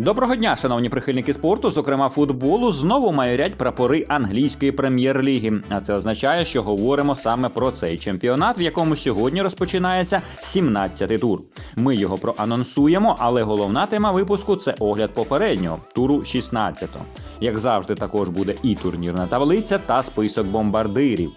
Доброго дня, шановні прихильники спорту, зокрема футболу, знову майорять прапори англійської прем'єр-ліги. А це означає, що говоримо саме про цей чемпіонат, в якому сьогодні розпочинається 17-й тур. Ми його проанонсуємо, але головна тема випуску це огляд попереднього туру 16-го. Як завжди, також буде і турнірна таблиця та список бомбардирів.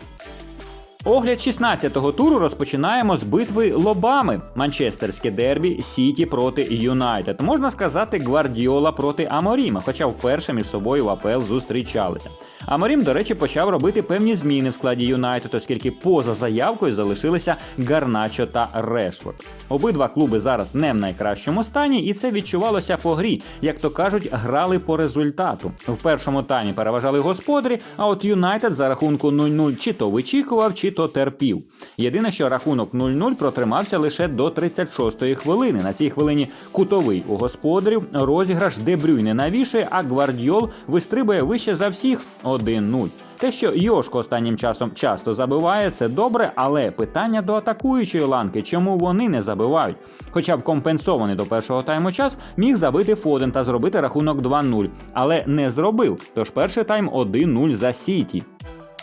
Огляд 16-го туру розпочинаємо з битви лобами. Манчестерське дербі Сіті проти Юнайтед. Можна сказати, Гвардіола проти Аморіма, хоча вперше між собою в АПЛ зустрічалися. Аморім, до речі, почав робити певні зміни в складі Юнайтед, оскільки поза заявкою залишилися Гарначо та Решфорд. Обидва клуби зараз не в найкращому стані, і це відчувалося по грі. Як то кажуть, грали по результату. В першому таймі переважали господарі, а от Юнайтед за рахунку 0-0 чи то вичікував, чи то терпів. Єдине, що рахунок 0-0 протримався лише до 36-ї хвилини. На цій хвилині кутовий у господарів розіграш Дебрюйне навішує, а Гвардіол вистрибує вище за всіх 1-0. Те, що Йошко останнім часом часто забиває, це добре, але питання до атакуючої ланки, чому вони не забивають. Хоча б компенсований до першого тайму час міг забити Фоден та зробити рахунок 2-0, але не зробив. Тож перший тайм 1-0 за Сіті.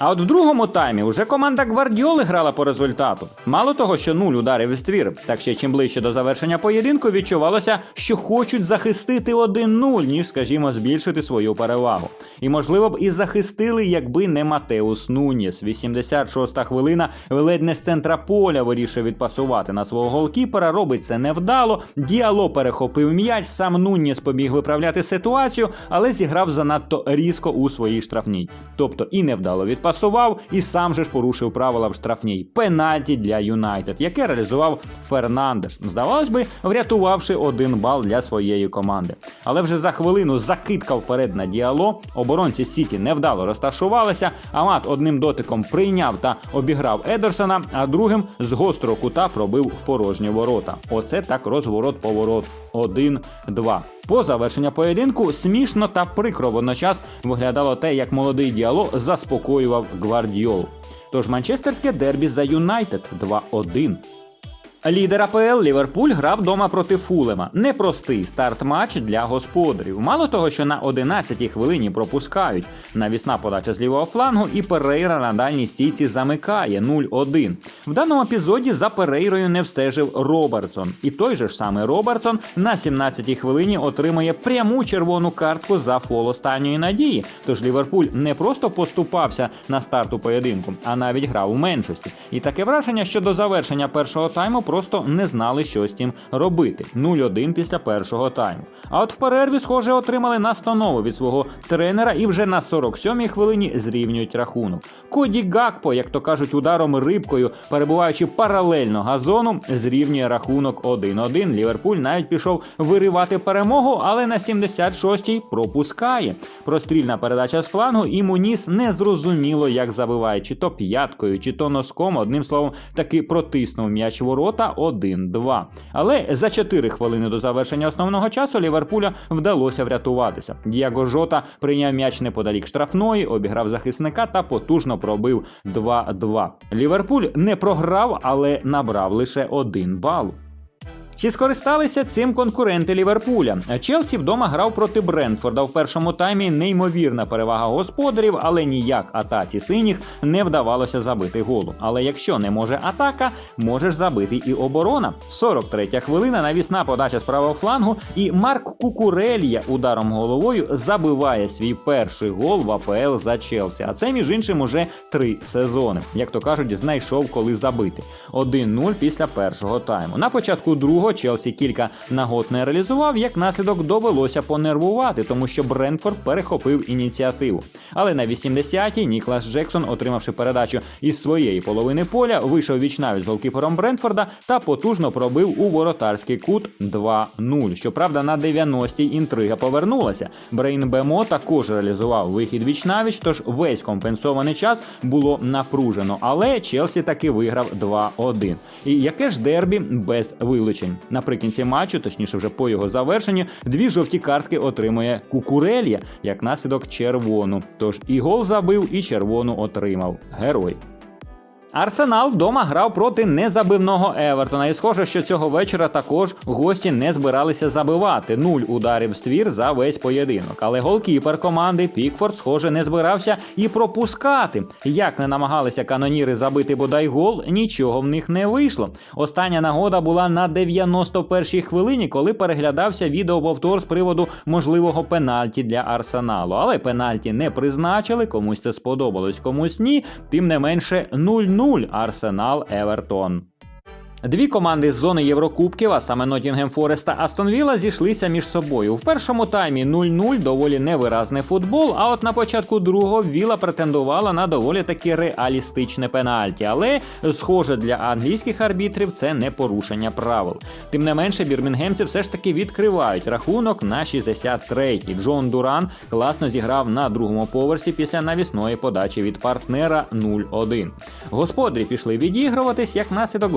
А от в другому таймі вже команда Гвардіоли грала по результату. Мало того, що нуль ударів із твір, так ще чим ближче до завершення поєдинку відчувалося, що хочуть захистити 1-0, ніж, скажімо, збільшити свою перевагу. І можливо б і захистили, якби не Матеус Нуніс. 86-та хвилина ледь не з центра поля вирішив відпасувати на свого голкіпера. Робить це невдало. Діало перехопив м'яч, сам Нуніс побіг виправляти ситуацію, але зіграв занадто різко у своїй штрафній. Тобто і невдало відпасував, і сам же ж порушив правила в штрафній. Пенальті для Юнайтед, яке реалізував Фернандеш. Здавалось би, врятувавши один бал для своєї команди. Але вже за хвилину закидка вперед на діало. Оборонці Сіті невдало розташувалися. Амат одним дотиком прийняв та обіграв Едерсона, а другим з гострого кута пробив в порожні ворота. Оце так розворот-поворот. 1-2. По завершення поєдинку смішно та прикро водночас виглядало те, як молодий діало заспокоював гвардіол. Тож манчестерське дербі за Юнайтед 2-1. Лідер АПЛ Ліверпуль грав вдома проти Фулема. Непростий старт-матч для господарів. Мало того, що на 11-й хвилині пропускають. Навісна подача з лівого флангу, і Перейра на дальній стійці замикає 0-1. В даному епізоді за Перейрою не встежив Робертсон. І той же ж самий Робертсон на 17-й хвилині отримує пряму червону картку за фол останньої надії. Тож Ліверпуль не просто поступався на старту поєдинку, а навіть грав у меншості. І таке враження, що до завершення першого тайму просто не знали, що з тим робити. 0-1 після першого тайму. А от в перерві, схоже, отримали настанову від свого тренера і вже на 47-й хвилині зрівнюють рахунок. Коді Гакпо, як то кажуть, ударом рибкою, перебуваючи паралельно газону, зрівнює рахунок 1-1. Ліверпуль навіть пішов виривати перемогу, але на 76-й пропускає. Прострільна передача з флангу і Муніс не зрозуміло, як забиває, чи то п'яткою, чи то носком. Одним словом, таки протиснув м'яч ворота 1-2. Але за 4 хвилини до завершення основного часу Ліверпуля вдалося врятуватися. Діаго Жота прийняв м'яч неподалік штрафної, обіграв захисника та потужно пробив 2-2. Ліверпуль не програв, але набрав лише один бал. Чи скористалися цим конкуренти Ліверпуля? Челсі вдома грав проти Брентфорда в першому таймі. Неймовірна перевага господарів, але ніяк атаці синіх не вдавалося забити голу. Але якщо не може атака, можеш забити і оборона. 43-я хвилина навісна подача з правого флангу, і Марк Кукурелья ударом головою забиває свій перший гол в АПЛ за Челсі. А це між іншим уже три сезони. Як то кажуть, знайшов коли забити. 1-0 після першого тайму. На початку другого Челсі кілька нагод не реалізував, як наслідок довелося понервувати, тому що Брентфорд перехопив ініціативу. Але на 80-й Ніклас Джексон, отримавши передачу із своєї половини поля, вийшов вічнавість з голкіпером Брентфорда та потужно пробив у воротарський кут 2-0. Щоправда, на 90-й інтрига повернулася. Брейн Бемо також реалізував вихід вічнавіч, тож весь компенсований час було напружено. Але Челсі таки виграв 2-1. І яке ж дербі без вилучень? Наприкінці матчу, точніше, вже по його завершенню, дві жовті картки отримує Кукурелья як наслідок червону. Тож і гол забив, і червону отримав. Герой. Арсенал вдома грав проти незабивного Евертона, і схоже, що цього вечора також гості не збиралися забивати нуль ударів ствір за весь поєдинок. Але голкіпер команди Пікфорд, схоже, не збирався і пропускати. Як не намагалися каноніри забити бодай гол, нічого в них не вийшло. Остання нагода була на 91-й хвилині, коли переглядався відеоповтор з приводу можливого пенальті для Арсеналу. Але пенальті не призначили, комусь це сподобалось, комусь ні. Тим не менше 0-0 Арсенал Евертон. Дві команди з зони Єврокубків, а саме Нотінгем Форест та Астон Вілла, зійшлися між собою. В першому таймі 0-0 доволі невиразний футбол. А от на початку другого Віла претендувала на доволі таки реалістичне пенальті. Але, схоже, для англійських арбітрів це не порушення правил. Тим не менше, бірмінгемці все ж таки відкривають рахунок на 63-й. Джон Дуран класно зіграв на другому поверсі після навісної подачі від партнера 0-1. Господарі пішли відігруватись як наслідок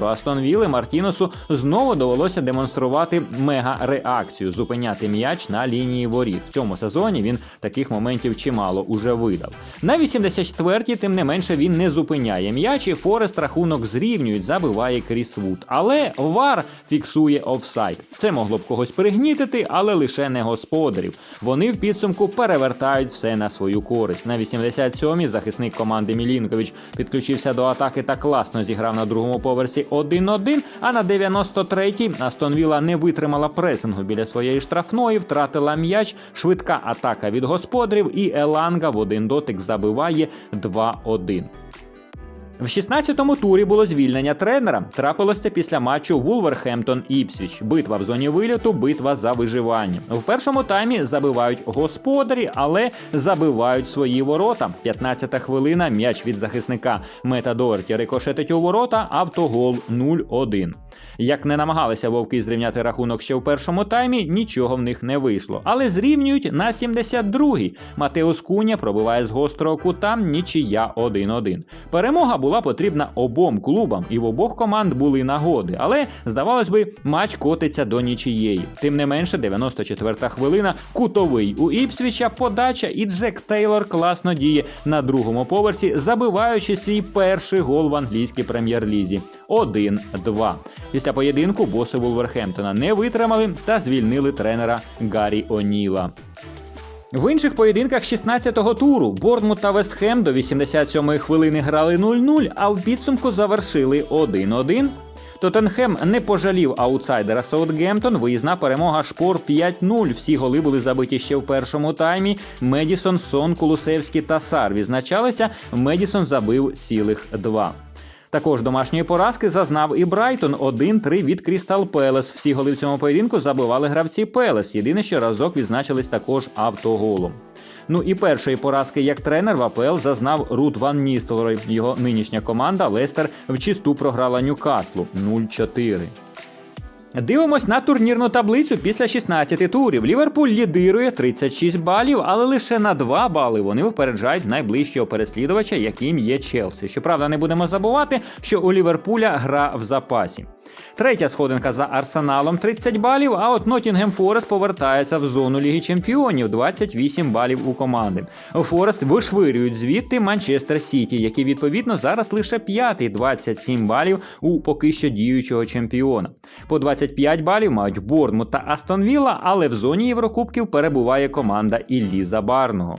голкіперу Астон Вілли Мартіносу знову довелося демонструвати мега-реакцію, зупиняти м'яч на лінії воріт. В цьому сезоні він таких моментів чимало уже видав. На 84-й, тим не менше, він не зупиняє м'яч, і Форест рахунок зрівнюють, забиває Кріс Вуд. Але Вар фіксує офсайд. Це могло б когось пригнітити, але лише не господарів. Вони в підсумку перевертають все на свою користь. На 87-й захисник команди Мілінкович підключився до атаки та класно зіграв на другому поверсі 1-1, а на 93-й Астон Вілла не витримала пресингу біля своєї штрафної, втратила м'яч, швидка атака від господарів, і Еланга в один дотик забиває 2-1. В 16-му турі було звільнення тренера. Трапилося після матчу Вулверхемптон Іпсвіч. Битва в зоні вильоту, битва за виживання. В першому таймі забивають господарі, але забивають свої ворота. 15-та хвилина. М'яч від захисника Мета Доерті рикошетить у ворота. Автогол 0-1. Як не намагалися вовки зрівняти рахунок ще в першому таймі, нічого в них не вийшло. Але зрівнюють на 72-й. Матеус Куня пробиває з гострого кута нічия 1-1. Перемога була потрібна обом клубам, і в обох команд були нагоди. Але здавалось би, матч котиться до нічиєї. Тим не менше, 94-та хвилина, кутовий у Іпсвіча, подача, і Джек Тейлор класно діє на другому поверсі, забиваючи свій перший гол в англійській прем'єр-лізі 1-2. Після поєдинку боси Вулверхемптона не витримали та звільнили тренера Гаррі О'Ніла. В інших поєдинках 16-го туру Борнмут та Вестхем до 87-ї хвилини грали 0-0, а в підсумку завершили 1-1. Тоттенхем не пожалів аутсайдера Саутгемптон. Виїзна перемога шпор 5-0. Всі голи були забиті ще в першому таймі. Медісон, Сон, Кулусевський та Сар відзначалися. Медісон забив цілих два. Також домашньої поразки зазнав і Брайтон 1-3 від Крістал Пелес. Всі голи в цьому поєдинку забивали гравці Пелес. Єдине, що разок відзначились також автоголом. Ну і першої поразки як тренер в АПЛ зазнав Рут Ван Ністелрой. Його нинішня команда Лестер в чисту програла Ньюкаслу 0-4. Дивимось на турнірну таблицю після 16 турів. Ліверпуль лідирує 36 балів, але лише на 2 бали вони випереджають найближчого переслідувача, яким є Челсі. Щоправда, не будемо забувати, що у Ліверпуля гра в запасі. Третя сходинка за Арсеналом 30 балів. А от Нотінгем Форест повертається в зону Ліги Чемпіонів 28 балів у команди. Форест вишвирюють звідти Манчестер Сіті, який відповідно зараз лише п'ятий 27 балів у поки що діючого чемпіона. По 25 балів мають Борнмут та Астон Вілла, але в зоні Єврокубків перебуває команда Іллі Забарного.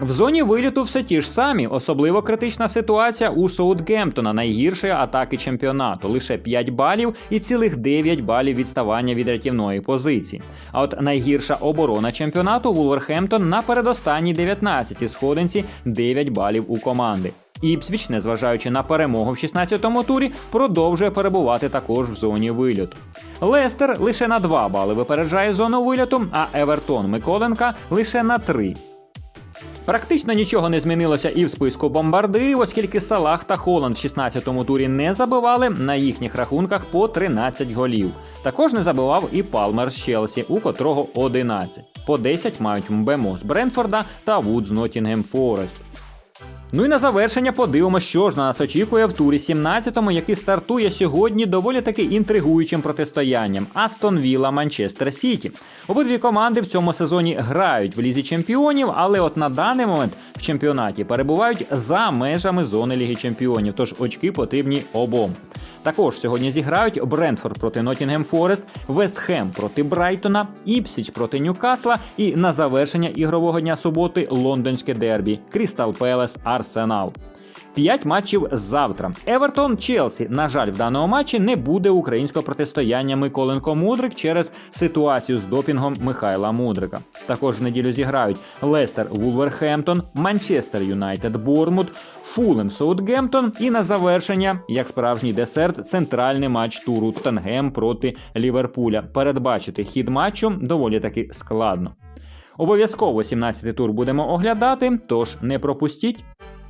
В зоні виліту все ті ж самі. Особливо критична ситуація у Саутгемптона, найгіршої атаки чемпіонату. Лише 5 балів і цілих 9 балів відставання від рятівної позиції. А от найгірша оборона чемпіонату Вулверхемптон на передостанній 19-й сходинці 9 балів у команди. Іпсвіч, незважаючи на перемогу в 16-му турі, продовжує перебувати також в зоні вильоту. Лестер лише на 2 бали випереджає зону вильоту, а Евертон Миколенка лише на 3. Практично нічого не змінилося і в списку бомбардирів, оскільки Салах та Холланд в 16-му турі не забивали на їхніх рахунках по 13 голів. Також не забивав і Палмер з Челсі, у котрого 11. По 10 мають Мбемо з Брентфорда та Вуд з Ноттінгем Форест. Ну і на завершення подивимося, що ж на нас очікує в турі 17-му, який стартує сьогодні доволі таки інтригуючим протистоянням Астон Вілла Манчестер Сіті. Обидві команди в цьому сезоні грають в лізі чемпіонів, але от на даний момент в чемпіонаті перебувають за межами зони Ліги Чемпіонів, тож очки потрібні обом. Також сьогодні зіграють Брентфорд проти Ноттінгем Форест, Вестхем проти Брайтона, Іпсіч проти Ньюкасла і на завершення ігрового дня суботи лондонське дербі Крістал Пелес Арсенал. П'ять матчів завтра. Евертон Челсі. На жаль, в даному матчі не буде українського протистояння Миколенко Мудрик через ситуацію з допінгом Михайла Мудрика. Також в неділю зіграють Лестер Вулверхемптон, Манчестер Юнайтед Бормут, Фулем Саутгемптон і на завершення, як справжній десерт, центральний матч туру Тоттенгем проти Ліверпуля. Передбачити хід матчу доволі таки складно. Обов'язково 17-й тур будемо оглядати, тож не пропустіть.